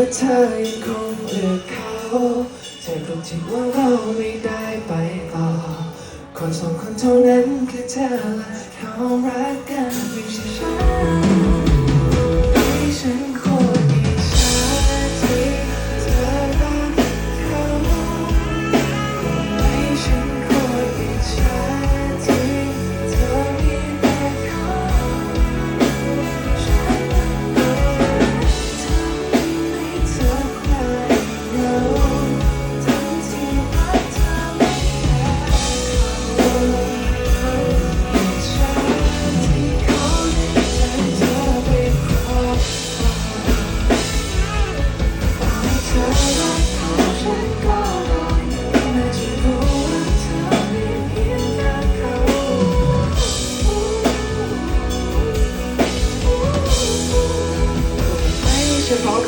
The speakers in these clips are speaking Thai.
ว่าเธอยังคงเลือกเขาเธอคงคิดว่าเราไม่ได้ไปต่อคนสองคนเท่านั้นคือเธอและเขารักกันไม่ใช่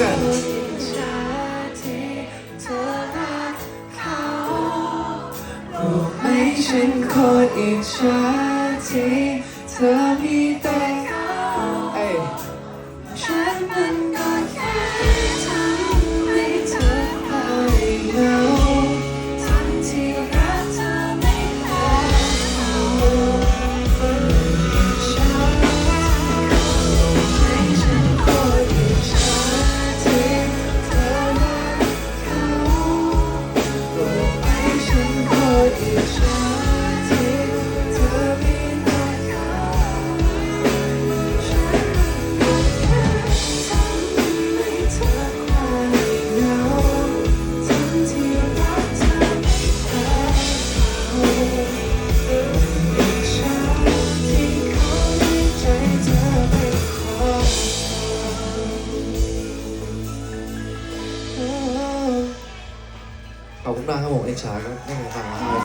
กัน ไม่ฉันคนอิจฉาที่เธอมีแต่ ขอบคุณมากครับผมเอกชาครัไม่เป็นไรครับ